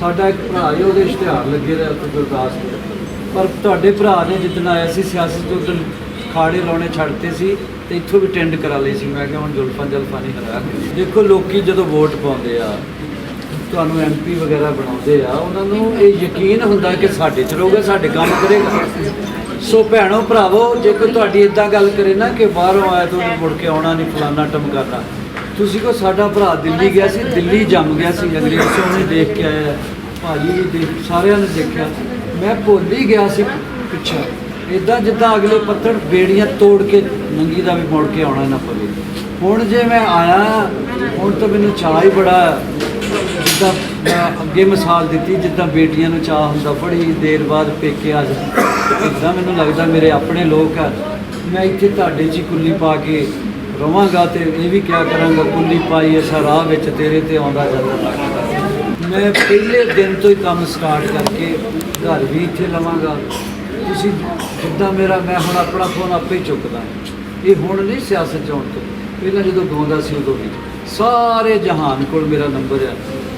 ਸਾਡਾ ਇੱਕ ਭਰਾ ਹੀ ਉਹਦੇ ਇਸ਼ਤਿਹਾਰ ਲੱਗੇ ਰਿਹਾ ਉੱਥੇ ਗੁਰਦਾਸਪੁਰ। ਪਰ ਤੁਹਾਡੇ ਭਰਾ ਨੇ ਜਿੱਦਣ ਆਇਆ ਸੀ, ਸਿਆਸਤ ਤੋਂ ਖਾੜੇ ਲਾਉਣੇ ਛੱਡਤੇ ਸੀ ਤੇ ਇੱਥੋਂ ਵੀ ਟੈਂਡ ਕਰਾ ਲਈ ਸੀ। ਮੈਂ ਕਿਹਾ ਹੁਣ ਜੁਲਫਾਂ ਜਲਫਾਂ ਨਹੀਂ ਹਰਾ ਦੇਖੋ, ਲੋਕੀ ਜਦੋਂ ਵੋਟ ਪਾਉਂਦੇ ਆ, ਤੁਹਾਨੂੰ ਐਮਪੀ ਵਗੈਰਾ ਬਣਾਉਂਦੇ ਆ, ਉਹਨਾਂ ਨੂੰ ਇਹ ਯਕੀਨ ਹੁੰਦਾ ਕਿ ਸਾਡੇ ਚ ਰਹੋਗੇ, ਸਾਡੇ ਕੰਮ ਕਰੇਗਾ। ਸੋ ਭੈਣੋ, ਭਰਾਵੋ ਜੇ ਕੋਈ ਤੁਹਾਡੀ ਇਦਾਂ ਗੱਲ ਕਰੇ ਨਾ ਕਿ ਬਾਹਰੋਂ ਆਇਆ ਤੂੰ ਮੁੜ ਕੇ ਆਉਣਾ ਨਹੀਂ ਫਲਾਨਾ ਟਮਕਾਣਾ ਤੁਸੀਂ ਕੋ ਸਾਡਾ ਭਰਾ ਦਿੱਲੀ ਗਿਆ ਸੀ, ਦਿੱਲੀ ਜੰਮ ਗਿਆ ਸੀ ਅੰਗਰੇਜ਼ ਉਹਨੇ ਦੇਖ ਕੇ ਆਇਆ, ਭਾਜੀ ਵੀ ਦੇਖ, ਸਾਰਿਆਂ ਨੇ ਦੇਖਿਆ। ਮੈਂ ਭੁੱਲ ਹੀ ਗਿਆ ਸੀ ਪਿੱਛੇ। ਇਦਾਂ ਜਿੱਦਾਂ ਅਗਲੇ ਪੱਤੜ ਬੇੜੀਆਂ ਤੋੜ ਕੇ ਨੰਗੀ ਦਾ ਵੀ ਮੁੜ ਕੇ ਆਉਣਾ ਨਾ ਪਵੇ। ਹੁਣ ਜੇ ਮੈਂ ਆਇਆ, ਹੁਣ ਤਾਂ ਮੈਨੂੰ ਚਾਹ ਹੀ ਬੜਾ ਜਿੱਦਾਂ ਮੈਂ ਅੱਗੇ ਮਿਸਾਲ ਦਿੱਤੀ, ਜਿੱਦਾਂ ਬੇਟੀਆਂ ਨੂੰ ਚਾਹ ਹੁੰਦਾ, ਬੜੀ ਦੇਰ ਬਾਅਦ ਪੇਕੇ ਆ ਜਾ। ਮੈਨੂੰ ਲੱਗਦਾ ਮੇਰੇ ਆਪਣੇ ਲੋਕ ਆ। ਮੈਂ ਇੱਥੇ ਤੁਹਾਡੇ 'ਚ ਹੀ ਕੁੱਲੀ ਪਾ ਕੇ ਰਵਾਂਗਾ ਤੇ ਇਹ ਵੀ ਕਿਹਾ ਕਰਾਂਗਾ ਕੁੱਲੀ ਪਾਈ ਐਸਾ ਰਾਹ ਵਿੱਚ ਤੇਰੇ ਤੇ ਆਉਂਦਾ ਜਾਂਦਾ ਮੈਂ ਪਹਿਲੇ ਦਿਨ ਤੋਂ ਹੀ ਕੰਮ ਸਟਾਰਟ ਕਰਕੇ ਘਰ ਵੀ ਇੱਥੇ ਲਵਾਂਗਾ। ਤੁਸੀਂ ਜਿੱਦਾਂ ਮੇਰਾ, ਮੈਂ ਹੁਣ ਆਪਣਾ ਫੋਨ ਆਪੇ ਹੀ ਚੁੱਕਦਾ। ਇਹ ਹੁਣ ਨਹੀਂ ਸਿਆਸਤ 'ਚ ਆਉਣ ਤੋਂ। ਪਹਿਲਾਂ ਜਦੋਂ ਗਾਉਂਦਾ ਸੀ ਉਦੋਂ ਵੀ। ਸਾਰੇ ਜਹਾਨ ਕੋਲ ਮੇਰਾ ਨੰਬਰ ਆ।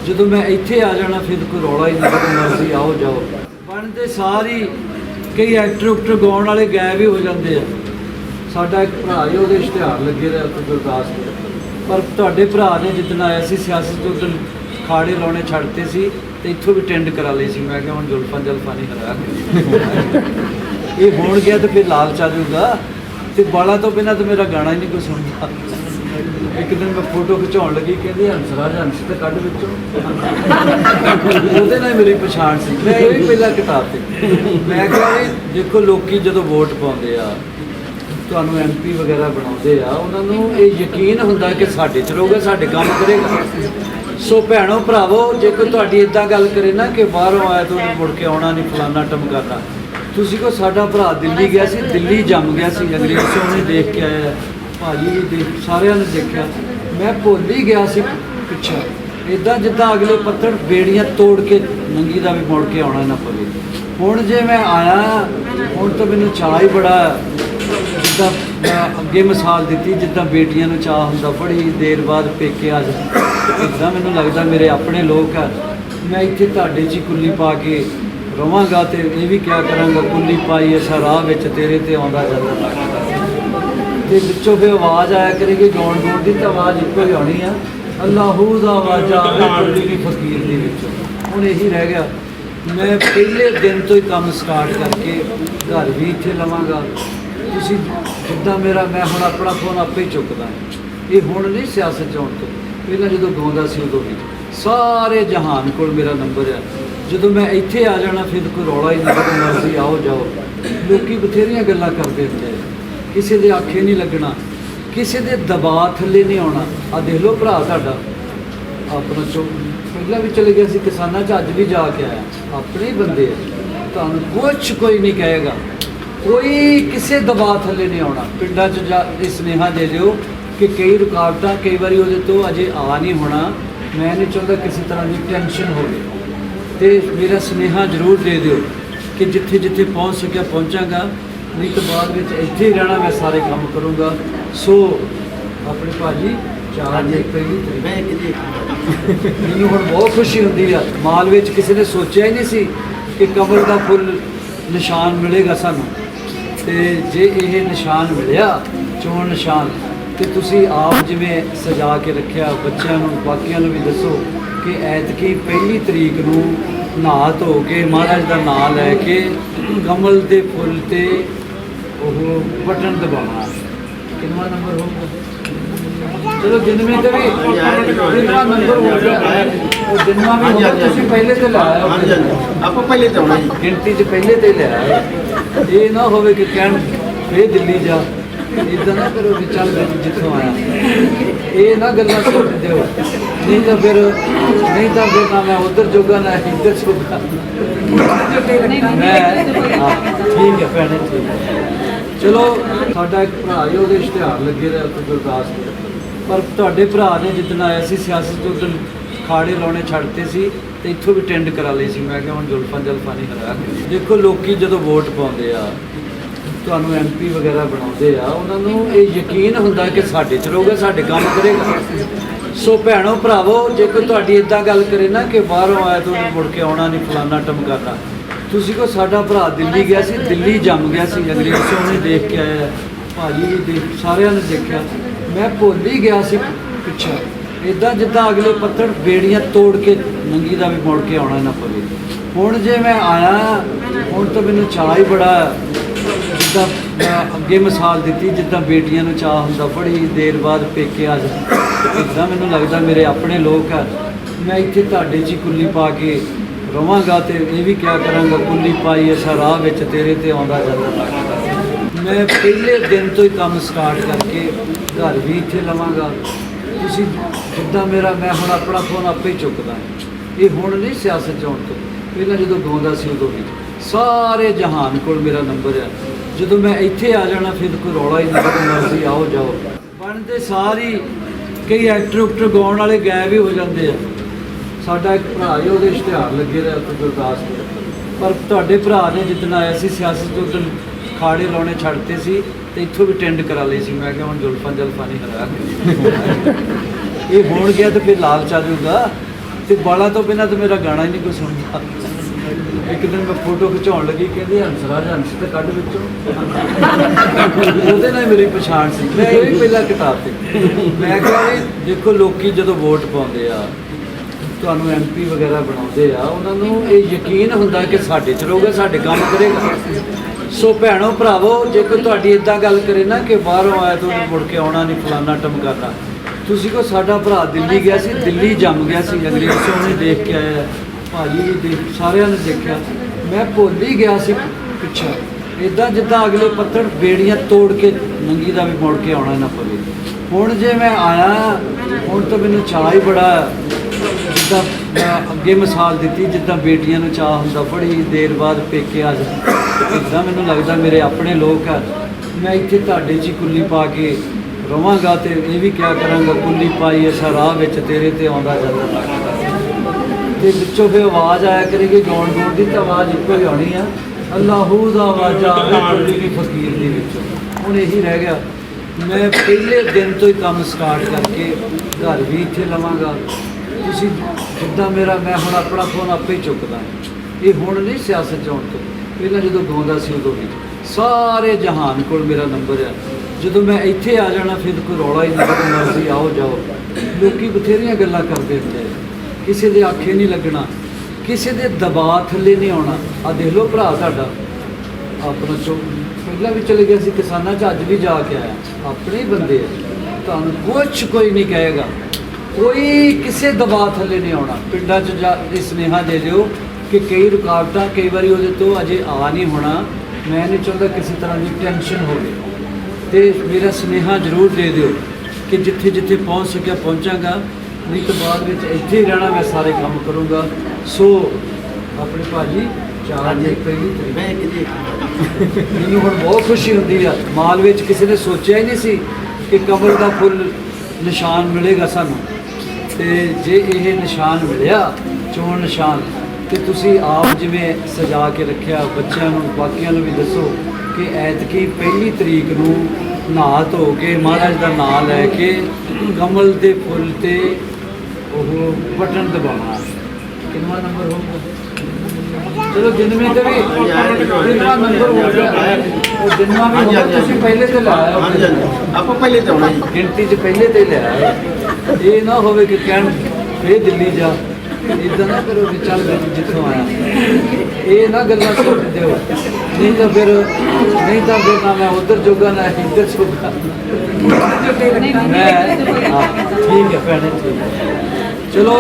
ਜਦੋਂ ਮੈਂ ਇੱਥੇ ਆ ਜਾਣਾ, ਫਿਰ ਕੋਈ ਰੌਲਾ ਹੀ ਨਹੀਂ ਜਦੋਂ ਮਰਜ਼ੀ ਆਓ, ਜਾਓ। ਬਣਦੇ ਸਾਰੀ ਕਈ ਐਕਟਰ ਉਕਟਰ ਗਾਉਣ ਵਾਲੇ ਗਾਇਬ ਵੀ ਹੋ ਜਾਂਦੇ ਆ। ਸਾਡਾ ਇੱਕ ਭਰਾ ਹੀ ਉਹਦੇ ਇਸ਼ਤਿਹਾਰ ਲੱਗੇ ਰਿਹਾ ਉੱਥੇ ਗੁਰਦਾਸਪੁਰ। ਪਰ ਤੁਹਾਡੇ ਭਰਾ ਨੇ ਜਿੱਦਣ ਆਇਆ ਸੀ ਸਿਆਸਤ ਤੋਂ ਉਦੋਂ ਖਾੜੇ ਲਾਉਣੇ ਛੱਡਤੇ ਸੀ ਤੇ ਇੱਥੋਂ ਵੀ ਟੈਂਡ ਕਰਾ ਲਈ ਸੀ। ਮੈਂ ਕਿਹਾ ਹੁਣ ਜੁਲਫਾਂ ਜਲਫਾਂ ਨਹੀਂ ਹਰਾ ਇਹ ਹੋਣ ਗਿਆ ਤੇ ਫਿਰ ਲਾਲਚ ਆ ਜਾਊਗਾ। ਤੇ ਬਾਲਾ ਤੋਂ ਬਿਨਾਂ ਤਾਂ ਮੇਰਾ ਗਾਣਾ ਹੀ ਨਹੀਂ ਕੋਈ ਸੁਣਦਾ ਇੱਕ ਦਿਨ ਮੈਂ ਫੋਟੋ ਖਿਚਾਉਣ ਲੱਗੀ, ਕਹਿੰਦੀ ਹੰਸਰਾਜ ਹੰਸ ਤੇ ਕੱਢ ਵਿੱਚੋਂ। ਉਹਦੇ ਨਾਲ ਮੇਰੀ ਪਛਾਣ ਸੀ। ਮੈਂ ਇਹ ਵੀ ਪਹਿਲਾਂ ਕਿਤਾਬ ਤੇ ਮੈਂ ਕਿਹਾ ਦੇਖੋ, ਲੋਕੀ ਜਦੋਂ ਵੋਟ ਪਾਉਂਦੇ ਆ ਤੁਹਾਨੂੰ ਐਮਪੀ ਵਗੈਰਾ ਬਣਾਉਂਦੇ ਆ, ਉਹਨਾਂ ਨੂੰ ਇਹ ਯਕੀਨ ਹੁੰਦਾ ਕਿ ਸਾਡੇ ਚ ਰਹੂਗਾ ਸਾਡੇ ਕੰਮ ਕਰੇਗਾ। ਸੋ ਭੈਣੋ, ਭਰਾਵੋ ਜੇ ਕੋਈ ਤੁਹਾਡੀ ਇਦਾਂ ਗੱਲ ਕਰੇ ਨਾ ਕਿ ਬਾਹਰੋਂ ਆਇਆ ਤੂੰ ਮੁੜ ਕੇ ਆਉਣਾ ਨਹੀਂ ਫਲਾਨਾ ਟਮਕਾਨਾ। ਤੁਸੀਂ ਕੋ ਸਾਡਾ ਭਰਾ ਦਿੱਲੀ ਗਿਆ ਸੀ, ਦਿੱਲੀ ਜੰਮ ਗਿਆ ਸੀ ਅੰਗਰੇਜ਼ ਉਹਨੇ ਦੇਖ ਕੇ ਆਇਆ। ਭਾਜੀ ਵੀ ਦੇਖ, ਸਾਰਿਆਂ ਨੇ ਦੇਖਿਆ। ਮੈਂ ਭੁੱਲ ਹੀ ਗਿਆ ਸੀ ਪਿੱਛੇ। ਇਦਾਂ ਜਿੱਦਾਂ ਅਗਲੇ ਪੱਤੜ ਬੇੜੀਆਂ ਤੋੜ ਕੇ ਨੰਗੀ ਦਾ ਵੀ ਮੁੜ ਕੇ ਆਉਣਾ ਨਾ ਪਵੇ। ਹੁਣ ਜੇ ਮੈਂ ਆਇਆ, ਹੁਣ ਤਾਂ ਮੈਨੂੰ ਚਾਹ ਹੀ ਬੜਾ ਜਿੱਦਾਂ ਮੈਂ ਅੱਗੇ ਮਿਸਾਲ ਦਿੱਤੀ, ਜਿੱਦਾਂ ਬੇਟੀਆਂ ਨੂੰ ਚਾਹ ਹੁੰਦਾ ਬੜੀ ਦੇਰ ਬਾਅਦ ਪੇਕੇ ਆ ਜਾ। ਇਦਾਂ ਮੈਨੂੰ ਲੱਗਦਾ ਮੇਰੇ ਆਪਣੇ ਲੋਕ ਆ। ਮੈਂ ਇੱਥੇ ਤੁਹਾਡੇ 'ਚ ਹੀ ਕੁੱਲੀ ਪਾ ਕੇ ਰਵਾਂਗਾ ਤੇ ਇਹ ਵੀ ਕਿਆ ਕਰਾਂਗਾ, ਕੁੱਲੀ ਪਾਈ ਐਸਾ ਰਾਹ ਵਿੱਚ ਤੇਰੇ ਤੇ ਆਉਂਦਾ ਜਾਂਦਾ। ਲੱਗਦਾ ਤੇ ਵਿੱਚੋਂ ਫਿਰ ਆਵਾਜ਼ ਆਇਆ ਕਰੇਗੀ, ਗਾਉਣ ਗਾਉਣ ਦੀ ਤਾਂ ਆਵਾਜ਼ ਇੱਕੋ ਹੀ ਆਉਣੀ ਆ। ਅੱਲਾਹੂ ਦਾ ਆਵਾਜ਼ ਆਵੇ ਕੁੱਲੀ ਵੀ ਫਕੀਰ ਦੇ ਵਿੱਚ। ਹੁਣ ਇਹੀ ਰਹਿ ਗਿਆ। ਮੈਂ ਪਹਿਲੇ ਦਿਨ ਤੋਂ ਹੀ ਕੰਮ ਸਟਾਰਟ ਕਰਕੇ ਘਰ ਵੀ ਇੱਥੇ ਲਵਾਂਗਾ ਤੁਸੀਂ ਜਿੱਦਾਂ ਮੇਰਾ, ਮੈਂ ਹੁਣ ਆਪਣਾ ਫੋਨ ਆਪੇ ਹੀ ਚੁੱਕਦਾ ਇਹ ਹੁਣ ਨਹੀਂ ਸਿਆਸਤ 'ਚ ਆਉਣ ਤੋਂ। ਪਹਿਲਾਂ ਜਦੋਂ ਗਾਉਂਦਾ ਸੀ ਉਦੋਂ ਵੀ। ਸਾਰੇ ਜਹਾਨ ਕੋਲ ਮੇਰਾ ਨੰਬਰ ਆ। ਜਦੋਂ ਮੈਂ ਇੱਥੇ ਆ ਜਾਣਾ, ਫਿਰ ਕੋਈ ਰੌਲਾ ਹੀ ਨਹੀਂ ਜਦੋਂ ਮਰਜ਼ੀ ਆਓ ਜਾਓ। ਲੋਕੀ ਬਥੇਰੀਆਂ ਗੱਲਾਂ ਕਰਦੇ ਹੁੰਦੇ ਆ। ਕਿਸੇ ਦੇ ਆਖੇ ਨਹੀਂ ਲੱਗਣਾ। ਕਿਸੇ ਦੇ ਦਬਾਅ ਥੱਲੇ ਨਹੀਂ ਆਉਣਾ। ਆ ਦੇਖ ਲਓ ਭਰਾ ਤੁਹਾਡਾ। ਆਪਣਾ ਚੋ ਪਹਿਲਾਂ ਵੀ ਚਲੇ ਗਿਆ ਸੀ ਕਿਸਾਨਾਂ 'ਚ, ਅੱਜ ਵੀ ਜਾ ਕੇ ਆਇਆ। ਆਪਣੇ ਹੀ ਬੰਦੇ ਆ। ਤੁਹਾਨੂੰ ਕੁਛ ਕੋਈ ਨਹੀਂ ਕਹੇਗਾ। ਕੋਈ ਕਿਸੇ ਦਬਾਅ ਥੱਲੇ ਨਹੀਂ ਆਉਣਾ। ਪਿੰਡਾਂ 'ਚ ਜਾ ਇਹ ਸੁਨੇਹਾ ਦੇ ਦਿਓ ਕਿ ਕਈ ਰੁਕਾਵਟਾਂ ਕਈ ਵਾਰੀ ਉਹਦੇ ਤੋਂ ਅਜੇ ਆ ਨਹੀਂ ਹੋਣਾ। ਮੈਂ ਨਹੀਂ ਚਾਹੁੰਦਾ ਕਿਸੇ ਤਰ੍ਹਾਂ ਦੀ ਟੈਨਸ਼ਨ ਹੋਵੇ। ਤੇ ਮੇਰਾ ਸੁਨੇਹਾ ਜ਼ਰੂਰ ਦੇ ਦਿਓ ਕਿ ਜਿੱਥੇ ਜਿੱਥੇ ਪਹੁੰਚ ਸਕਿਆ ਪਹੁੰਚਾਂਗਾ। ਨਹੀਂ ਤਾਂ ਬਾਅਦ ਵਿੱਚ ਇੱਥੇ ਹੀ ਰਹਿਣਾ ਮੈਂ ਸਾਰੇ ਕੰਮ ਕਰੂੰਗਾ। ਸੋ ਆਪਣੇ ਭਾਜੀ ਚਾਰ ਦੇ ਤਰੀਕ। ਮੈਂ ਕਿਤੇ ਮੈਨੂੰ ਹੁਣ ਬਹੁਤ ਖੁਸ਼ੀ ਹੁੰਦੀ ਆ। ਮਾਲ ਵਿੱਚ ਕਿਸੇ ਨੇ ਸੋਚਿਆ ਹੀ ਨਹੀਂ ਸੀ ਕਿ ਕਮਲ ਦਾ ਫੁੱਲ ਨਿਸ਼ਾਨ ਮਿਲੇਗਾ ਸਾਨੂੰ। ਤੇ ਜੇ ਇਹ ਨਿਸ਼ਾਨ ਮਿਲਿਆ ਚੋਣ ਨਿਸ਼ਾਨ ਤੇ ਤੁਸੀਂ ਆਪ ਜਿਵੇਂ ਸਜਾ ਕੇ ਰੱਖਿਆ ਬੱਚਿਆਂ ਨੂੰ ਬਾਕੀਆਂ ਨੂੰ ਵੀ ਦੱਸੋ ਕਿ ਐਤਕੀ ਪਹਿਲੀ ਤਰੀਕ ਨੂੰ ਨਹਾ ਧੋ ਕੇ ਮਹਾਰਾਜ ਦਾ ਨਾਮ ਲੈ ਕੇ ਕਮਲ ਦੇ ਫੁੱਲ ਤੇ ਉਹ ਬਟਨ ਦਬਾਉਣਾ। ਕਿੰਨਾ ਨੰਬਰ ਹੋਊਗਾ? ਚਲੋ ਜਿੰਨਵੇਂ ਤੇ ਵੀ ਜਿੰਨਾ ਨੰਬਰ ਹੋ ਗਿਆ। ਉਹ ਜਿੰਨਾ ਵੀ ਹੋਗਾ ਤੁਸੀਂ ਪਹਿਲੇ ਤੇ ਲਾਇਆ ਆਪਾਂ ਪਹਿਲੇ ਤੇ ਆਉਣਾ ਜੀ। ਗਿਣਤੀ 'ਚ ਪਹਿਲੇ ਤੇ ਲਿਆ ਇਹ ਨਾ ਹੋਵੇ ਕਿ ਕਹਿਣ ਫੇਰ ਦਿੱਲੀ ਜਾ। ਇਦਾਂ ਨਾ ਕਰੋ ਕਿ ਚੱਲ ਬਈ ਜਿੱਥੋਂ ਆਇਆ। ਇਹ ਨਾ ਗੱਲਾਂ ਸੁਣ ਦਿਓ। ਨਹੀਂ ਤਾਂ ਫਿਰ ਨਹੀਂ ਤਾਂ ਫਿਰ ਨਾ ਮੈਂ ਉਧਰ ਜੋਗਾ ਨਾ ਇੱਧਰ ਜੋਗਾ। ਮੈਂ ਹਾਂ, ਠੀਕ ਹੈ ਭੈਣੇ ਠੀਕ ਹੈ। ਚਲੋ ਸਾਡਾ ਇੱਕ ਭਰਾ ਹੀ ਉਹਦੇ ਇਸ਼ਤਿਹਾਰ ਲੱਗੇ ਦਾ ਉੱਥੇ ਗੁਰਦਾਸਪੁਰ। ਪਰ ਤੁਹਾਡੇ ਭਰਾ ਨੇ ਜਿੱਦਣ ਆਇਆ ਸੀ ਸਿਆਸਤ ਤੋਂ ਉਦੋਂ ਖਾੜੇ ਲਾਉਣੇ ਛੱਡਤੇ ਸੀ। ਤੇ ਇੱਥੋਂ ਵੀ ਟੈਂਡ ਕਰਾ ਲਈ ਸੀ। ਮੈਂ ਕਿਹਾ ਹੁਣ ਜੁਲਫਾਂ ਜਲਫਾਂ ਨਹੀਂ ਹਰਾ ਦੇਖੋ, ਲੋਕੀ ਜਦੋਂ ਵੋਟ ਪਾਉਂਦੇ ਆ, ਤੁਹਾਨੂੰ ਐਮਪੀ ਵਗੈਰਾ ਬਣਾਉਂਦੇ ਆ, ਉਹਨਾਂ ਨੂੰ ਇਹ ਯਕੀਨ ਹੁੰਦਾ ਕਿ ਸਾਡੇ ਚ ਰਹੂਗਾ, ਸਾਡੇ ਕੰਮ ਕਰੇਗਾ। ਸੋ ਭੈਣੋ, ਭਰਾਵੋ ਜੇ ਕੋਈ ਤੁਹਾਡੀ ਇਦਾਂ ਗੱਲ ਕਰੇ ਨਾ ਕਿ ਬਾਹਰੋਂ ਆਇਆ ਤੂੰ ਮੁੜ ਕੇ ਆਉਣਾ ਨਹੀਂ ਫਲਾਨਾ ਟਮਕਾਨਾ। ਤੁਸੀਂ ਕੋ ਸਾਡਾ ਭਰਾ ਦਿੱਲੀ ਗਿਆ ਸੀ, ਦਿੱਲੀ ਜੰਮ ਗਿਆ ਸੀ, ਅੰਗਰੇਜ਼ ਉਹਨੇ ਦੇਖ ਕੇ ਆਇਆ, ਭਾਜੀ ਵੀ ਦੇਖ, ਸਾਰਿਆਂ ਨੇ ਦੇਖਿਆ। ਮੈਂ ਭੁੱਲ ਹੀ ਗਿਆ ਸੀ ਪਿੱਛੇ। ਇਦਾਂ ਜਿੱਦਾਂ ਅਗਲੇ ਪੱਤੜ ਬੇੜੀਆਂ ਤੋੜ ਕੇ ਨੰਗੀ ਦਾ ਵੀ ਮੁੜ ਕੇ ਆਉਣਾ ਨਾ ਪਵੇ। ਹੁਣ ਜੇ ਮੈਂ ਆਇਆ, ਹੁਣ ਤਾਂ ਮੈਨੂੰ ਚਾਹ ਹੀ ਬੜਾ ਜਿੱਦਾਂ ਅੱਗੇ ਮਿਸਾਲ ਦਿੱਤੀ, ਜਿੱਦਾਂ ਬੇਟੀਆਂ ਨੂੰ ਚਾਹ ਹੁੰਦਾ, ਬੜੀ ਦੇਰ ਬਾਅਦ ਪੇਕੇ ਆ ਜਾ। ਇਦਾਂ ਮੈਨੂੰ ਲੱਗਦਾ ਮੇਰੇ ਆਪਣੇ ਲੋਕ ਆ। ਮੈਂ ਇੱਥੇ ਤੁਹਾਡੇ 'ਚ ਹੀ ਕੁੱਲੀ ਪਾ ਕੇ ਰਵਾਂਗਾ ਤੇ ਇਹ ਵੀ ਕਿਹਾ ਕਰਾਂਗਾ, ਕੁੱਲੀ ਪਾਈ ਐਸਾ ਰਾਹ ਵਿੱਚ ਤੇਰੇ ਤੇ ਆਉਂਦਾ ਜਾਂਦਾ ਲੱਗਦਾ ਮੈਂ ਪਹਿਲੇ ਦਿਨ ਤੋਂ ਹੀ ਕੰਮ ਸਟਾਰਟ ਕਰਕੇ ਘਰ ਵੀ ਇੱਥੇ ਲਵਾਂਗਾ। ਤੁਸੀਂ ਜਿੱਦਾਂ ਮੇਰਾ ਮੈਂ ਹੁਣ ਆਪਣਾ ਫੋਨ ਆਪੇ ਹੀ ਚੁੱਕਦਾ ਇਹ ਹੁਣ ਨਹੀਂ ਸਿਆਸਤ 'ਚ ਆਉਣ ਤੋਂ। ਪਹਿਲਾਂ ਜਦੋਂ ਗਾਉਂਦਾ ਸੀ ਉਦੋਂ ਵੀ। ਸਾਰੇ ਜਹਾਨ ਕੋਲ ਮੇਰਾ ਨੰਬਰ ਆ। ਜਦੋਂ ਮੈਂ ਇੱਥੇ ਆ ਜਾਣਾ, ਫਿਰ ਕੋਈ ਰੌਲਾ ਹੀ ਨਹੀਂ ਜਦੋਂ ਮਰਜ਼ੀ ਆਓ, ਜਾਓ। ਬਣਦੇ ਸਾਰੀ ਕਈ ਐਕਟਰ ਉਕਟਰ ਗਾਉਣ ਵਾਲੇ ਗਾਇਬ ਵੀ ਹੋ ਜਾਂਦੇ ਆ। ਸਾਡਾ ਇੱਕ ਭਰਾ ਹੀ ਉਹਦੇ ਇਸ਼ਤਿਹਾਰ ਲੱਗੇ ਰਿਹਾ ਉੱਥੇ ਗੁਰਦਾਸਪੁਰ। ਪਰ ਤੁਹਾਡੇ ਭਰਾ ਨੇ ਜਿੱਦਣ ਆਇਆ ਸੀ ਸਿਆਸਤ ਤੋਂ ਉਦੋਂ ਖਾੜੇ ਲਾਉਣੇ ਛੱਡਤੇ ਸੀ ਤੇ ਇੱਥੋਂ ਵੀ ਟੈਂਡ ਕਰਾ ਲਈ ਸੀ। ਮੈਂ ਕਿਹਾ ਹੁਣ ਜੁਲਫਾਂ ਜਲਫਾਂ ਨਹੀਂ ਹਰਾ। ਇਹ ਹੋਣ ਗਿਆ ਤਾਂ ਫਿਰ ਲਾਲਚ ਆ ਜਾਊਗਾ ਤੇ ਬਾਲਾ ਤੋਂ ਬਿਨਾਂ ਤਾਂ ਮੇਰਾ ਗਾਣਾ ਹੀ ਨਹੀਂ ਕੋਈ ਸੁਣਦਾ ਇੱਕ ਦਿਨ ਮੈਂ ਫੋਟੋ ਖਿਚਾਉਣ ਲੱਗੀ, ਕਹਿੰਦੀ ਹੰਸਰਾਜ, ਹੰਸ ਤੇ ਕੱਢ ਵਿੱਚੋਂ। ਉਹਦੇ ਨਾਲ ਮੇਰੀ ਪਛਾਣ ਸੀ। ਮੈਂ ਇਹ ਵੀ ਪਹਿਲਾਂ ਕਿਤਾਬ ਤੇ। ਮੈਂ ਕਿਹਾ ਵੀ ਦੇਖੋ ਲੋਕੀ ਜਦੋਂ ਵੋਟ ਪਾਉਂਦੇ ਆ, ਤੁਹਾਨੂੰ ਐਮਪੀ ਵਗੈਰਾ ਬਣਾਉਂਦੇ ਆ, ਉਹਨਾਂ ਨੂੰ ਇਹ ਯਕੀਨ ਹੁੰਦਾ ਕਿ ਸਾਡੇ ਚ ਰਹੂਗਾ ਸਾਡੇ ਕੰਮ ਕਰੇਗਾ। ਸੋ ਭੈਣੋ, ਭਰਾਵੋ ਜੇ ਕੋਈ ਤੁਹਾਡੀ ਇਦਾਂ ਗੱਲ ਕਰੇ ਨਾ ਕਿ ਬਾਹਰੋਂ ਆਇਆ ਤੂੰ ਮੁੜ ਕੇ ਆਉਣਾ ਨਹੀਂ ਫਲਾਨਾ ਟਮਕਾਨਾ। ਤੁਸੀਂ ਕੋ ਸਾਡਾ ਭਰਾ ਦਿੱਲੀ ਗਿਆ ਸੀ, ਦਿੱਲੀ ਜੰਮ ਗਿਆ ਸੀ ਅੰਗਰੇਜ਼ ਉਹਨੇ ਦੇਖ ਕੇ ਆਇਆ ਭਾਜੀ ਵੀ ਦੇਖ, ਸਾਰਿਆਂ ਨੇ ਦੇਖਿਆ। ਮੈਂ ਭੁੱਲ ਹੀ ਗਿਆ ਸੀ ਪਿੱਛੇ। ਇਦਾਂ ਜਿੱਦਾਂ ਅਗਲੇ ਪੱਤੜ ਬੇੜੀਆਂ ਤੋੜ ਕੇ ਨੰਗੀ ਦਾ ਵੀ ਮੁੜ ਕੇ ਆਉਣਾ ਨਾ ਪਵੇ। ਹੁਣ ਜੇ ਮੈਂ ਆਇਆ, ਹੁਣ ਤਾਂ ਮੈਨੂੰ ਚਾਹ ਹੀ ਬੜਾ ਜਿੱਦਾਂ ਅੱਗੇ ਮਿਸਾਲ ਦਿੱਤੀ, ਜਿੱਦਾਂ ਬੇਟੀਆਂ ਨੂੰ ਚਾਹ ਹੁੰਦਾ, ਬੜੀ ਦੇਰ ਬਾਅਦ ਪੇਕੇ ਆ ਜਾ। ਮੈਨੂੰ ਲੱਗਦਾ ਮੇਰੇ ਆਪਣੇ ਲੋਕ ਆ। ਮੈਂ ਇੱਥੇ ਤੁਹਾਡੇ 'ਚ ਹੀ ਕੁੱਲੀ ਪਾ ਕੇ ਰਵਾਂਗਾ ਤੇ ਇਹ ਵੀ ਕਿਆ ਕਰਾਂਗਾ, ਕੁੱਲੀ ਪਾਈ ਐਸਾ ਰਾਹ ਵਿੱਚ ਤੇਰੇ ਤੇ ਆਉਂਦਾ ਜਾਂਦਾ। ਲੱਗਦਾ ਤੇ ਵਿੱਚੋਂ ਫਿਰ ਆਵਾਜ਼ ਆਇਆ ਕਰੇਗੀ ਗਾਉਣ ਗਾਉਣ ਦੀ ਤਾਂ ਆਵਾਜ਼ ਇੱਕੋ ਹੀ ਆਉਣੀ ਆ। ਅੱਲਾਹੂ ਦਾ ਆਵਾਜ਼ ਆਵੇ ਕੁੱਲੀ ਦੀ ਫਕੀਰ ਦੇ ਵਿੱਚੋਂ। ਹੁਣ ਇਹੀ ਰਹਿ ਗਿਆ। ਮੈਂ ਪਹਿਲੇ ਦਿਨ ਤੋਂ ਹੀ ਕੰਮ ਸਟਾਰਟ ਕਰਕੇ ਘਰ ਵੀ ਇੱਥੇ ਲਵਾਂਗਾ ਤੁਸੀਂ ਜਿੱਦਾਂ ਮੇਰਾ, ਮੈਂ ਹੁਣ ਆਪਣਾ ਫੋਨ ਆਪੇ ਹੀ ਚੁੱਕਦਾ। ਇਹ ਹੁਣ ਨਹੀਂ ਸਿਆਸਤ 'ਚ ਆਉਣ ਤੋਂ। ਪਹਿਲਾਂ ਜਦੋਂ ਗਾਉਂਦਾ ਸੀ ਉਦੋਂ ਵੀ। ਸਾਰੇ ਜਹਾਨ ਕੋਲ ਮੇਰਾ ਨੰਬਰ ਹੈ ਜਦੋਂ ਮੈਂ ਇੱਥੇ ਆ ਜਾਣਾ, ਫਿਰ ਕੋਈ ਰੌਲਾ ਹੀ ਨਹੀਂ ਜਦੋਂ ਮਰਜ਼ੀ ਆਓ ਜਾਓ। ਲੋਕੀ ਬਥੇਰੀਆਂ ਗੱਲਾਂ ਕਰਦੇ ਹੁੰਦੇ ਕਿਸੇ ਦੇ ਆਖੇ ਨਹੀਂ ਲੱਗਣਾ, ਕਿਸੇ ਦੇ ਦਬਾਅ ਥੱਲੇ ਨਹੀਂ ਆਉਣਾ। ਆ ਦੇਖ ਲਓ ਭਰਾ ਤੁਹਾਡਾ, ਆਪਣਾ ਚੋ ਪਹਿਲਾਂ ਵੀ ਚਲੇ ਗਿਆ ਸੀ, ਕਿਸਾਨਾਂ 'ਚ ਅੱਜ ਵੀ ਜਾ ਕੇ ਆਇਆ। ਆਪਣੇ ਬੰਦੇ ਆ। ਤੁਹਾਨੂੰ ਕੁਛ ਕੋਈ ਨਹੀਂ ਕਹੇਗਾ। ਕੋਈ ਕਿਸੇ ਦਬਾਅ ਥੱਲੇ ਨਹੀਂ ਆਉਣਾ। ਪਿੰਡਾਂ 'ਚ ਜਾ ਇਹ ਸੁਨੇਹਾ ਦੇ ਦਿਓ ਕਿ ਕਈ ਰੁਕਾਵਟਾਂ, ਕਈ ਵਾਰੀ ਉਹਦੇ ਤੋਂ ਅਜੇ ਆ ਨਹੀਂ ਹੋਣਾ। ਮੈਂ ਨਹੀਂ ਚਾਹੁੰਦਾ ਕਿਸੇ ਤਰ੍ਹਾਂ ਦੀ ਟੈਨਸ਼ਨ ਹੋਵੇ। ਤੇ ਮੇਰਾ ਸੁਨੇਹਾ ਜ਼ਰੂਰ ਦੇ ਦਿਓ ਕਿ ਜਿੱਥੇ ਜਿੱਥੇ ਪਹੁੰਚ ਸਕਿਆ ਪਹੁੰਚਾਂਗਾ ਨਹੀਂ ਤਾਂ ਬਾਅਦ ਵਿੱਚ ਇੱਥੇ ਹੀ ਰਹਿਣਾ ਮੈਂ ਸਾਰੇ ਕੰਮ ਕਰੂੰਗਾ। ਸੋ ਆਪਣੇ ਭਾਜੀ ਚਾਰ ਦੇ ਤਰੀਕ। ਮੈਂ ਕਿਤੇ ਮੈਨੂੰ ਹੁਣ ਬਹੁਤ ਖੁਸ਼ੀ ਹੁੰਦੀ ਆ। ਮਾਲ ਵਿੱਚ ਕਿਸੇ ਨੇ ਸੋਚਿਆ ਹੀ ਨਹੀਂ ਸੀ ਕਿ ਕਮਲ ਦਾ ਫੁੱਲ ਨਿਸ਼ਾਨ ਮਿਲੇਗਾ ਸਾਨੂੰ। ਤੇ ਜੇ ਇਹ ਨਿਸ਼ਾਨ ਮਿਲਿਆ ਚੋਣ ਨਿਸ਼ਾਨ ਤੇ ਤੁਸੀਂ ਆਪ ਜਿਵੇਂ ਸਜਾ ਕੇ ਰੱਖਿਆ ਬੱਚਿਆਂ ਨੂੰ ਬਾਕੀਆਂ ਨੂੰ ਵੀ ਦੱਸੋ ਕਿ ਐਤਕੀ ਪਹਿਲੀ ਤਰੀਕ ਨੂੰ ਨਹਾ ਧੋ ਕੇ ਮਹਾਰਾਜ ਦਾ ਨਾਮ ਲੈ ਕੇ ਕਮਲ ਦੇ ਫੁੱਲ ਤੇ ਉਹ ਬਟਨ ਦਬਾਉਣਾ। ਕਿੰਨਾ ਨੰਬਰ ਹੋਊਗਾ? ਚਲੋ ਜਿੰਨਵੇਂ ਤੇ ਵੀ ਜਿੰਨਾ ਨੰਬਰ ਹੋ ਗਿਆ। ਉਹ ਜਿੰਨਾ ਵੀ ਹੋਗਾ ਤੁਸੀਂ ਪਹਿਲੇ ਤੇ ਲਾਇਆ ਹਾਂਜੀ ਆਪਾਂ ਪਹਿਲੇ ਤੇ ਆਉਣਾ ਜੀ। ਗਿਣਤੀ 'ਚ ਪਹਿਲੇ ਤੇ ਲਿਆ ਇਹ ਨਾ ਹੋਵੇ ਕਿ ਕਹਿਣ ਫੇਰ ਦਿੱਲੀ ਜਾ। ਇਦਾਂ ਨਾ ਕਰੋ ਕਿ ਚੱਲ ਵੀ ਜਿੱਥੋਂ ਆਇਆ। ਇਹ ਨਾ ਗੱਲਾਂ ਸੁਣ ਦਿਓ। ਨਹੀਂ ਤਾਂ ਫਿਰ ਨਹੀਂ ਤਾਂ ਫਿਰ ਨਾ ਮੈਂ ਉਧਰ ਜੋਗਾ ਨਾ ਇੱਧਰ ਜੋਗਾ। ਮੈਂ ਹਾਂ, ਠੀਕ ਹੈ ਭੈਣੇ ਠੀਕ ਹੈ। ਚਲੋ।